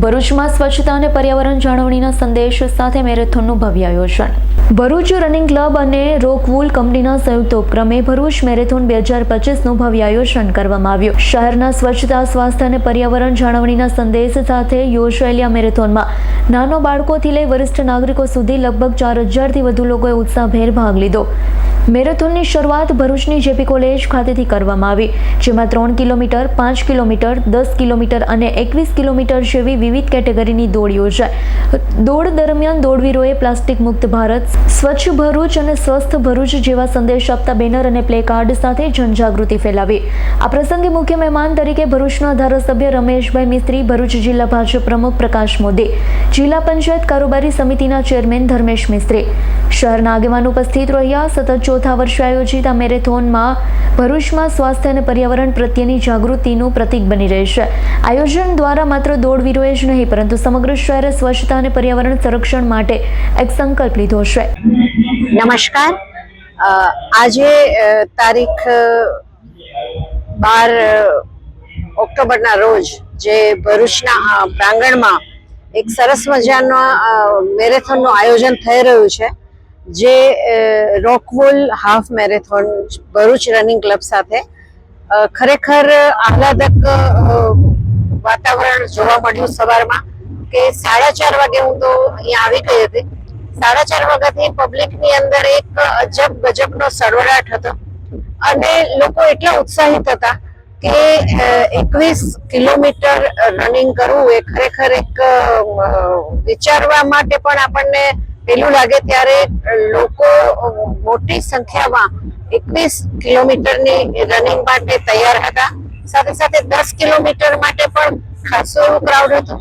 ભરૂચમાં સ્વચ્છતા અને પર્યાવરણ જાળવણીના સંદેશ સાથે મેરેથોનનું ભવ્ય આયોજન. ભરૂચ રનિંગ ક્લબ અને રોકવુલ કંપનીના સંયુક્ત ઉપક્રમે ભરૂચ મેરેથોન બે હજાર પચીસનું ભવ્ય આયોજન કરવામાં આવ્યું. શહેરના સ્વચ્છતા, સ્વાસ્થ્ય અને પર્યાવરણ જાળવણીના સંદેશ સાથે યોજાયેલી આ મેરેથોનમાં નાનો બાળકોથી લઈ વરિષ્ઠ નાગરિકો સુધી લગભગ ચાર હજારથી વધુ લોકોએ ઉત્સાહભેર ભાગ લીધો. મેરેથોનની શરૂઆત ભરૂચની જેપી કોલેજ ખાતેથી કરવામાં આવી, જેમાં ત્રણ કિલોમીટર, પાંચ કિલોમીટર, દસ કિલોમીટર અને એકવીસ કિલોમીટર જેવી વિવિધ કેટેગરીની દોડ યોજાઈ. દોડ દરમિયાન દોડવીરોએ પ્લાસ્ટિક મુક્ત ભારત, સ્વચ્છ ભરૂચ અને સ્વસ્થ ભરૂચ જેવા સંદેશ આપતા બેનર અને પ્લે કાર્ડ સાથે જનજાગૃતિ ફેલાવી. આ પ્રસંગે મુખ્ય મહેમાન તરીકે ભરૂચના ધારાસભ્ય રમેશભાઈ મિસ્ત્રી, ભરૂચ જિલ્લા ભાજપ પ્રમુખ પ્રકાશ મોદી, જિલ્લા પંચાયત કારોબારી સમિતિના ચેરમેન ધર્મેશ મિસ્ત્રી. શહેરના આગેવાન ઉપસ્થિત રહ્યા, સતત ચોથા વર્ષે આયોજિત આ મેરેથોનમાં ભરૂચમાં સ્વાસ્થ્ય અને પર્યાવરણ પ્રત્યેની જાગૃતિનું પ્રતીક બની રહેશે આયોજન દ્વારા માત્ર દોડવીરોએ જ નહીં, પરંતુ સમગ્ર શહેરે સ્વચ્છતા અને પર્યાવરણ સંરક્ષણ માટે એક સંકલ્પ લીધો છે. નમસ્કાર. આજે તારીખ બાર ઓક્ટોબરના રોજ જે ભરૂચના પ્રાંગણમાં એક સરસ મજાના મેરેથોનનું આયોજન થઈ રહ્યું છે. જે Rockwool half marathon Bharuch running club સાથે ખરેખર આહલાદક વાતાવરણ જોવા મળ્યું સવારમાં કે સાડા ચાર વાગે હું તો અહીંયા આવી ગઈ હતી. સાડા ચાર વાગ્યાથી પબ્લિકની અંદર એક અજબ ગજબનો સળવડાટ હતો. અને લોકો એટલા ઉત્સાહિત હતા કે એકવીસ કિલોમીટર રનિંગ કરવું એ ખરેખર એક વિચારવા માટે પણ આપણને પેલું લાગે ત્યારે લોકો મોટી સંખ્યામાં એકવીસ કિલોમીટરની રનિંગ માટે તૈયાર હતા. સાથે સાથે દસ કિલોમીટર માટે પણ ખાસો ક્રાઉડ હતો.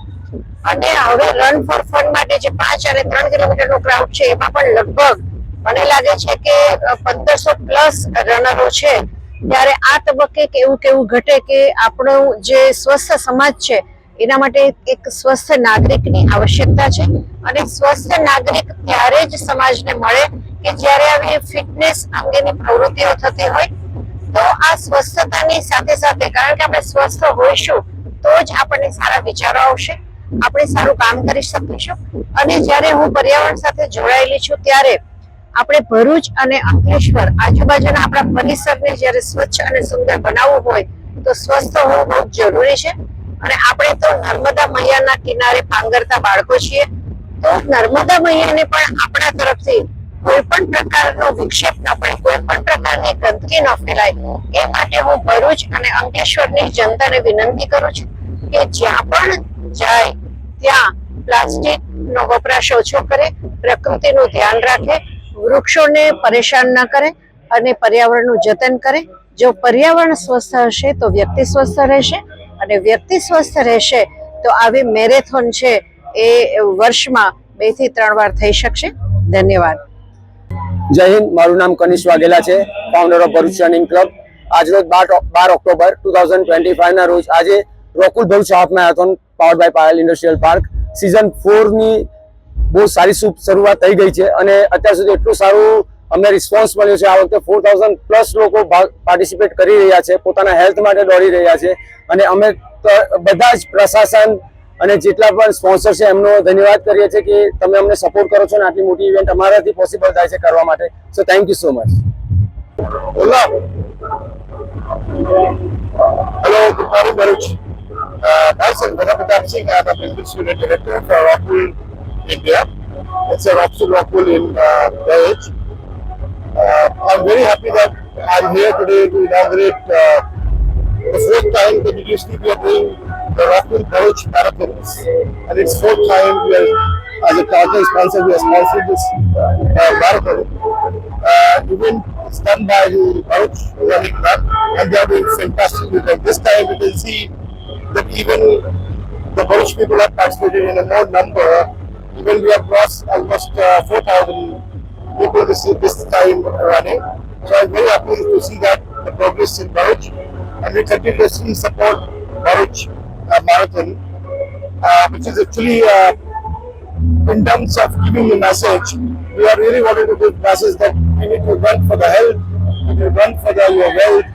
અને હવે રન ફોર ફન માટે જે પાંચ અને ત્રણ કિલોમીટરનો ક્રાઉડ છે, એમાં પણ લગભગ મને લાગે છે કે પંદરસો પ્લસ રનરો છે. ત્યારે આ તબક્કે કેવું કેવું ઘટે કે આપણું જે સ્વસ્થ સમાજ છે એના માટે એક સ્વસ્થ નાગરિકની આવશ્યકતા છે અને સ્વસ્થ નાગરિક ત્યારે જ સમાજને મળે કે જ્યારે આવી ફિટનેસ અંગેની પ્રવૃત્તિઓ થતી હોય તો આ સ્વસ્થતાની સાથે સાથે, કારણ કે આપણે સ્વસ્થ હોઈશું, તો જ આપણને સારા વિચારો આવશે, આપણે સારું કામ કરી શકીશું. અને જ્યારે હું પર્યાવરણ સાથે જોડાયેલી છું, ત્યારે આપણે ભરૂચ અને અંકલેશ્વર આજુબાજુના આપણા પરિસરને જ્યારે સ્વચ્છ અને સુંદર બનાવવું હોય, તો સ્વસ્થ હોવું બહુ જરૂરી છે. અને આપણે તો નર્મદા મૈયાના કિનારે પાંગરતા બાળકો છીએ, તો નર્મદા મૈયાને પણ આપણા તરફથી કોઈ પણ પ્રકારનો વિક્ષેપ ન પડે, કોઈ પણ પ્રકારની ગંદકી ન ફેલાય. એ માટે હું ભરૂચ અને અંકેશ્વરની જનતાને વિનંતી કરું છું કે જ્યાં પણ જાય, ત્યાં પ્લાસ્ટિક નો વપરાશ ઓછો કરે, પ્રકૃતિનું ધ્યાન રાખે, વૃક્ષોને પરેશાન ન કરે અને પર્યાવરણનું જતન કરે. જો પર્યાવરણ સ્વસ્થ હશે તો વ્યક્તિ સ્વસ્થ રહેશે અને વ્યક્તિ સ્વસ્થ રહેશે, તો આવી મેરેથોન છે એ વર્ષમાં બેથી ત્રણ વાર થઈ શકશે. ધન્યવાદ. જય હિન્દ, મારું નામ કનિષ વાઘેલા છે founder of Bharuch running club આજરોજ બાર બાર ઓક્ટોબર ટુ થાઉઝન્ડ ટ્વેન્ટી ફાઈવના રોજ આજે Rockwool Bharuch half marathon power by Payal industrial park season ફોરની બહુ સારી શરૂઆત થઈ ગઈ છે અને અત્યાર સુધી એટલું સારું અમને રિસ્પોન્સ મળ્યો છે. આ વખતે ફોર થાઉઝન્ડ પ્લસ લોકો પાર્ટિસિપેટ કરી રહ્યા છે. પોતાના હેલ્થ માટે દોડી રહ્યા છે. અને અમે બધા જ પ્રશાસન અને જેટલા પણ સ્પોન્સર છે એમનો ધન્યવાદ કરીએ છીએ કે તમે અમને સપોર્ટ કરો છો અને આટલી મોટી ઇવેન્ટ અમારાથી પોસિબલ થાય છે કરવા માટે. So thank you so much Baruch. Uh, myself, Ramadan Singh, I'm a business unit director for Rockwool India. It's a Rockwool I'm very happy that I'm here today to inaugurate uh, the fourth time continuously we are doing the Rockwool Baruch Marathons. And it's fourth time we are, as a partner sponsor, we are sponsoring this uh, marathon. Uh, event done by the Baruch Running Club and they are doing fantastic it. This time we will see that even the Baruch people are participating in a more number. Even we have crossed almost uh, 4,000 people this, this time running. So I'm very happy to see that the progress in Baruch and we continuously support Baruch uh, Marathon, uh, which is actually uh, in terms of giving the message, we are really wanting to give message that we need to run for the health, we need to run for the, your wealth,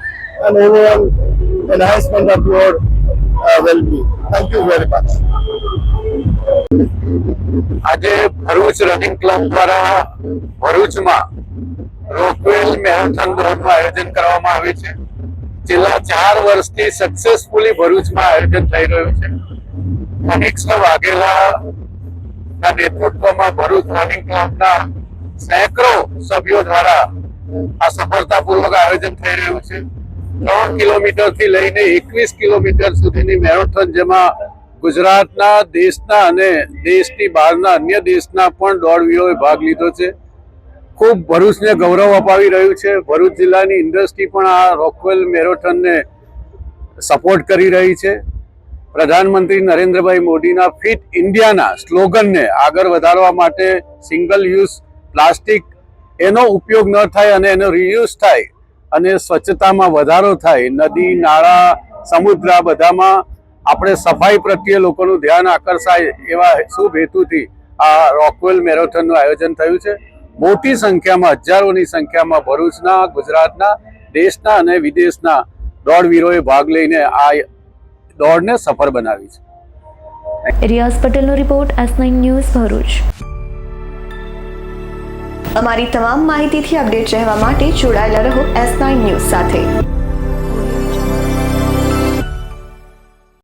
and overall enhancement of your uh, well-being. Thank you very much. આજે Bharuch running club દ્વારા ભરૂચમાં Rockwell marathon દોડનું આયોજન કરવામાં આવ્યું છે. છેલ્લા ચાર વર્ષથી સક્સેસફુલી ભરૂચમાં આયોજન થઈ રહ્યું છે. મનીષ વાઘેલા નેતૃત્વમાં ભરૂચ રનિંગ ક્લબના સેંકડો સભ્યો દ્વારા આ સફળતાપૂર્વક આયોજન થઈ રહ્યું છે. ત્રણ કિલોમીટરથી લઈને એકવીસ કિલોમીટર સુધીની મેરેથોન જેમાં ગુજરાતના દેશના અને દેશની બહારના અન્ય દેશના પણ દોડવીરોએ ભાગ લીધો છે. ખૂબ ભરૂચને ગૌરવ અપાવી રહ્યું છે. ભરૂચ જિલ્લાની ઇન્ડસ્ટ્રી પણ આ રોકવેલ મેરોથોનને સપોર્ટ કરી રહી છે. પ્રધાનમંત્રી નરેન્દ્રભાઈ મોદીના ફિટ ઇન્ડિયાના સ્લોગનને આગળ વધારવા માટે સિંગલ યુઝ પ્લાસ્ટિક એનો ઉપયોગ ન થાય અને એનો રિયુઝ થાય અને સ્વચ્છતામાં વધારો થાય. નદી, નાળા, સમુદ્ર બધામાં આપણે સફાઈ પ્રત્યે લોકોનું ધ્યાન આકર્ષાય એવા શુભ હેતુથી આ રોકવેલ મેરેથોનનું આયોજન થયું છે? મોટી સંખ્યામાં હજારોની સંખ્યામાં ભરૂચના ગુજરાતના દેશના અને વિદેશના દોડવીરોએ ભાગ લઈને આ દોડને સફળ બનાવી છે. રિયાઝ પટેલનો report S nine news Bharuch. અમારી તમામ માહિતીથી અપડેટ રહેવા માટે જોડાયેલા રહો એસ નાઇન ન્યૂઝ સાથે.